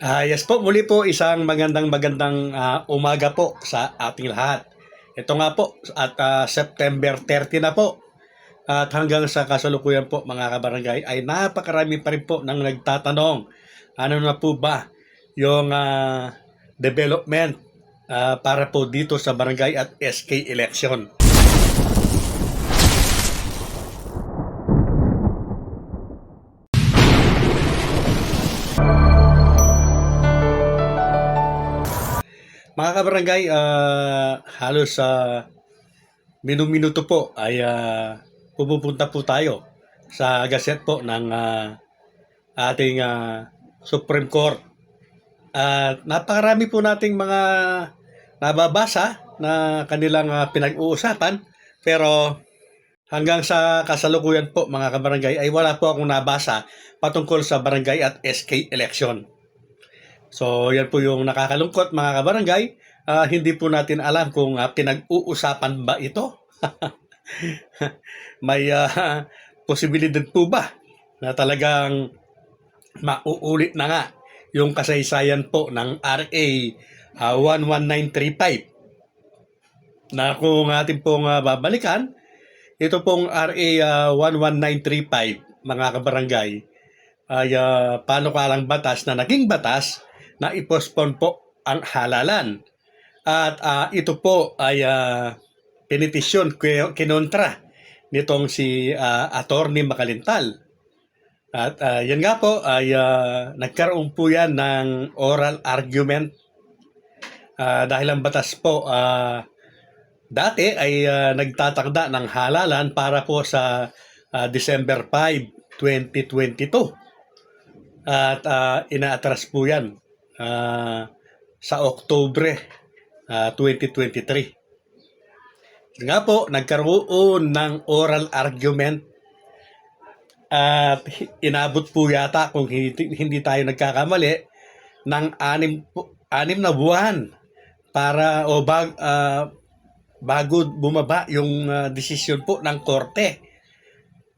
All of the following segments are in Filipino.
Ah, yes po, muli po isang magandang magandang ah, umaga po sa ating lahat. Ito nga po at ah, September 30 na po. At hanggang sa kasalukuyan po mga kabarangay ay napakarami pa rin po nang nagtatanong ano na po ba yung ah, development ah, para po dito sa barangay at SK election. Kabarangay, ah, halos sa minuminuto po ay ah, pupupunta po tayo sa gazette po ng ah, ating ah, Supreme Court. At napakarami po nating mga nababasa na kanilang ah, pinag-uusapan pero hanggang sa kasalukuyan po mga kabarangay ay wala po akong nabasa patungkol sa barangay at SK election. So, yan po yung nakakalungkot mga kabarangay. Ah, hindi po natin alam kung ah, pinag-uusapan ba ito. May ah, posibilidad po ba na talagang mauulit na nga yung kasaysayan po ng RA ah, 11935 na kung atin pong ah, babalikan, ito pong RA ah, 11935 mga kabarangay ay uh, panukalang batas na naging batas na ipospon po ang halalan. At ah, ito po ay uh, pinitisyon ki- kinontra nitong si ah, Attorney Makalintal. At ah, yan nga po ay ah, nagkaroon po yan ng oral argument Ah, dahil ang batas po ah, dati ay ah, nagtatakda ng halalan para po sa ah, December 5, 2022. At ah, inaatras po yan ah, sa Oktubre ah, 2023. Nga po, nagkaroon ng oral argument at inabot po yata kung hindi, hindi tayo nagkakamali ng anim, anim na buwan para o bag, ah, bago bumaba yung ah, desisyon po ng korte.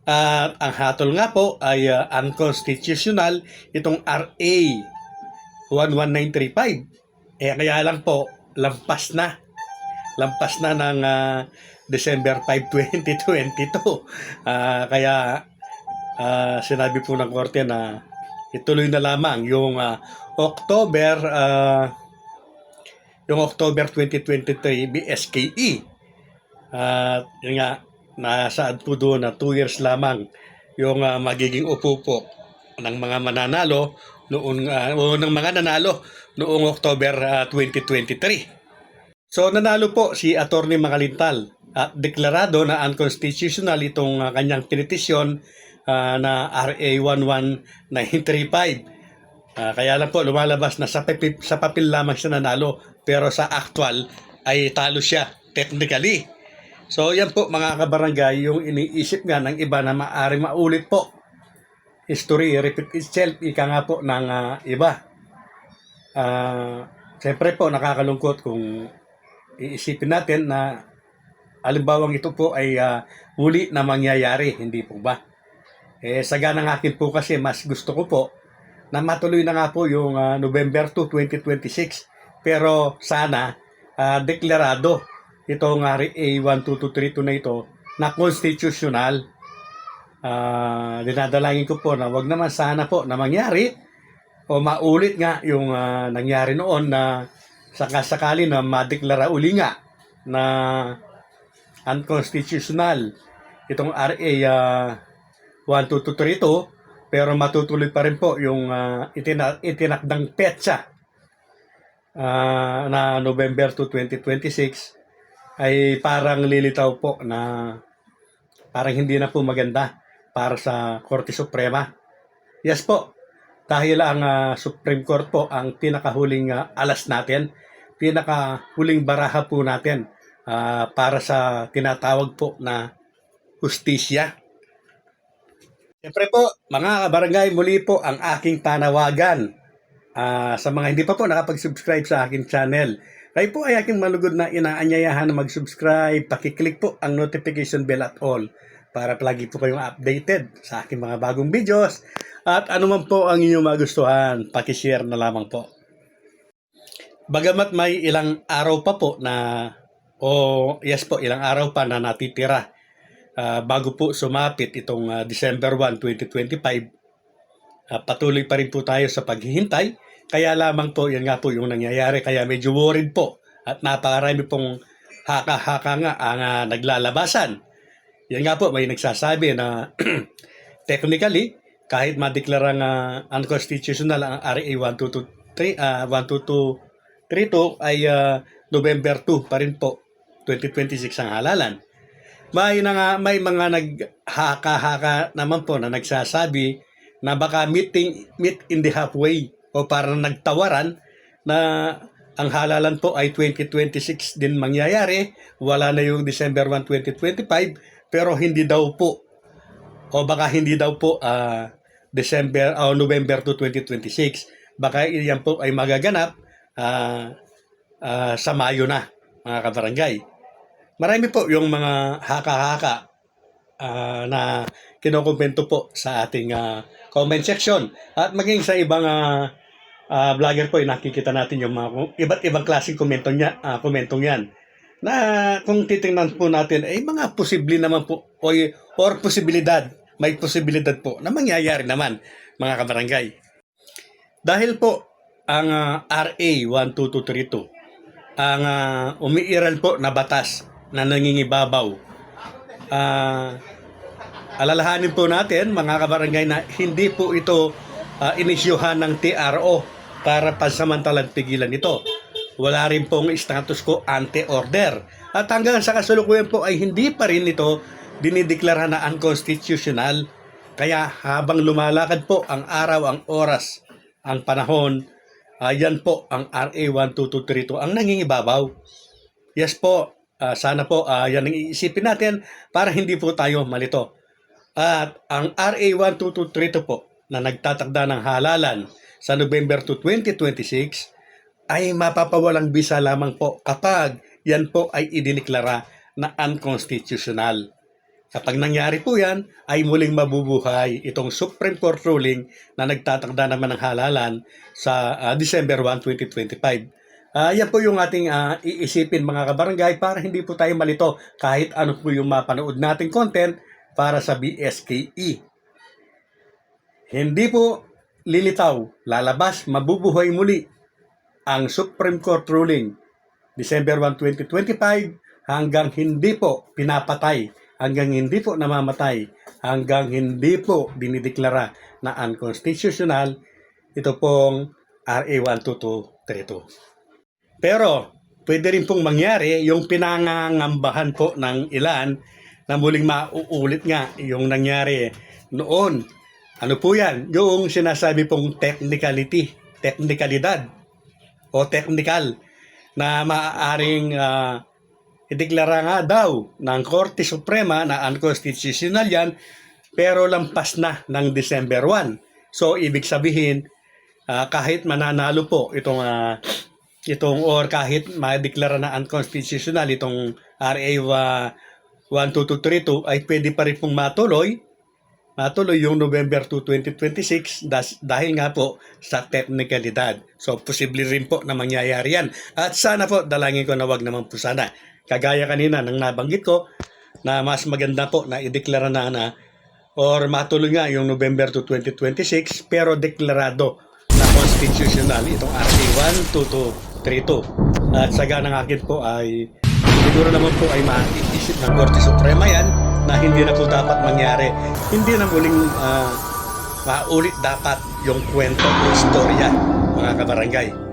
At ang hatol nga po ay ah, unconstitutional itong RA 11935. Eh kaya lang po, lampas na. Lampas na ng ah, December 5, 2022. Ah, kaya ah, sinabi po ng korte na ituloy na lamang yung ah, October ah, yung October 2023 BSKE. At yun nga, nasaad po doon na 2 years lamang yung ah, magiging upo po ng mga mananalo noong ah, o ng mga nanalo noong October ah, 2023. So nanalo po si Attorney Makalintal at deklarado na unconstitutional itong ah, kanyang pinitisyon ah, na RA 11935. Ah, kaya lang po lumalabas na sa papel, sa papel lamang siya nanalo pero sa actual ay talo siya technically. So yan po mga kabarangay yung iniisip nga ng iba na maaari maulit po. History repeat itself ika nga po ng ah, iba. Ah, Siyempre po nakakalungkot kung iisipin natin na alimbawang ito po ay ah, muli na mangyayari, hindi po ba? Eh, sa ganang akin po kasi mas gusto ko po na matuloy na nga po yung ah, November 2, 2026. Pero sana ah, deklarado itong uh, A12232 na ito na constitutional. Ah, dinadalangin ko po na wag naman sana po na mangyari o maulit nga yung ah, nangyari noon na sakasakali na madeklara uli nga na unconstitutional itong RA ah, 12232 pero matutuloy pa rin po yung ah, itina- itinakdang petsa ah, na November 2, 2026 ay parang lilitaw po na parang hindi na po maganda para sa Korte Suprema. Yes po, dahil ang ah, Supreme Court po ang pinakahuling ah, alas natin, pinakahuling baraha po natin ah, para sa tinatawag po na justisya. Siyempre po, mga kabarangay, muli po ang aking tanawagan Ah, sa mga hindi pa po nakapag-subscribe sa aking channel. Kayo po ay aking malugod na inaanyayahan na mag-subscribe, pakiclick po ang notification bell at all para palagi po kayong updated sa aking mga bagong videos. At anuman po ang inyong magustuhan, pakishare na lamang po. Bagamat may ilang araw pa po na, o yes po, ilang araw pa na natitira ah, bago po sumapit itong ah, December 1, 2025, ah, patuloy pa rin po tayo sa paghihintay. Kaya lamang po, yan nga po yung nangyayari. Kaya medyo worried po at napakarami pong haka-haka nga ang ah, naglalabasan. Yan nga po, may nagsasabi na technically, kahit madeklarang uh, unconstitutional ang RA 1223, ah, 12232 ay ah, November 2 pa rin po, 2026 ang halalan. May, nga, may mga naghaka-haka naman po na nagsasabi na baka meeting, meet in the halfway o parang nagtawaran na ang halalan po ay 2026 din mangyayari. Wala na yung December 1, 2025 pero hindi daw po o baka hindi daw po ah, December o November 2, 2026. Baka iyan po ay magaganap ah, ah, sa Mayo na, mga kabarangay. Marami po yung mga haka-haka ah, na kinokomento po sa ating ah, comment section. At maging sa ibang ah, ah, vlogger po, eh, nakikita natin yung mga iba't ibang klaseng komento niya, ah, komentong yan. Na kung titingnan po natin, ay mga posible naman po, o, or posibilidad, may posibilidad po na mangyayari naman, mga kabarangay. Dahil po, ang ah, RA 12232, ang ah, umiiral po na batas na nangingibabaw, ah, alalahanin po natin, mga kabarangay, na hindi po ito ah, inisyuhan ng TRO para pansamantalang pigilan ito. Wala rin pong status ko ante-order. At hanggang sa kasalukuyan po ay hindi pa rin ito dinideklara na unconstitutional. Kaya habang lumalakad po ang araw, ang oras, ang panahon, ayan po ang RA 12232 ang nangingibabaw. Yes po, ah, sana po ah, yan ang iisipin natin para hindi po tayo malito. At ang RA 12232 po na nagtatakda ng halalan sa November 2, 2026 ay mapapawalang bisa lamang po kapag yan po ay idineklara na unconstitutional. Kapag nangyari po yan, ay muling mabubuhay itong Supreme Court ruling na nagtatakda naman ng halalan sa ah, December 1, 2025. Ah, yan po yung ating ah, iisipin mga kabarangay para hindi po tayo malito kahit ano po yung mapanood nating content para sa BSKE. Hindi po lilitaw, lalabas, mabubuhay muli ang Supreme Court ruling December 1, 2025 hanggang hindi po pinapatay, hanggang hindi po namamatay, hanggang hindi po dinideklara na unconstitutional ito pong RA 12232. Pero pwede rin pong mangyari yung pinangangambahan po ng ilan na muling mauulit nga yung nangyari noon. Ano po yan? Yung sinasabi pong technicality, technicalidad o technical na maaaring uh, ideklara nga daw ng Korte Suprema na unconstitutional yan pero lampas na ng December 1. So ibig sabihin ah, kahit mananalo po itong ah, itong or kahit madeklara na unconstitutional itong RA uh, 12232 ay pwede pa rin pong matuloy matuloy yung November 2, 2026 das, dahil nga po sa technicalidad. So, posible rin po na mangyayari yan. At sana po, dalangin ko na wag naman po sana. Kagaya kanina nang nabanggit ko na mas maganda po na ideklara na na or matuloy nga yung November 2, 2026 pero deklarado na constitutional itong RA 12232. At saga ng akin po ay siguro naman po ay maiisip ng Korte Suprema yan na hindi na po dapat mangyari. Hindi na muling ah, maulit dapat yung kwento o istorya, mga kabarangay.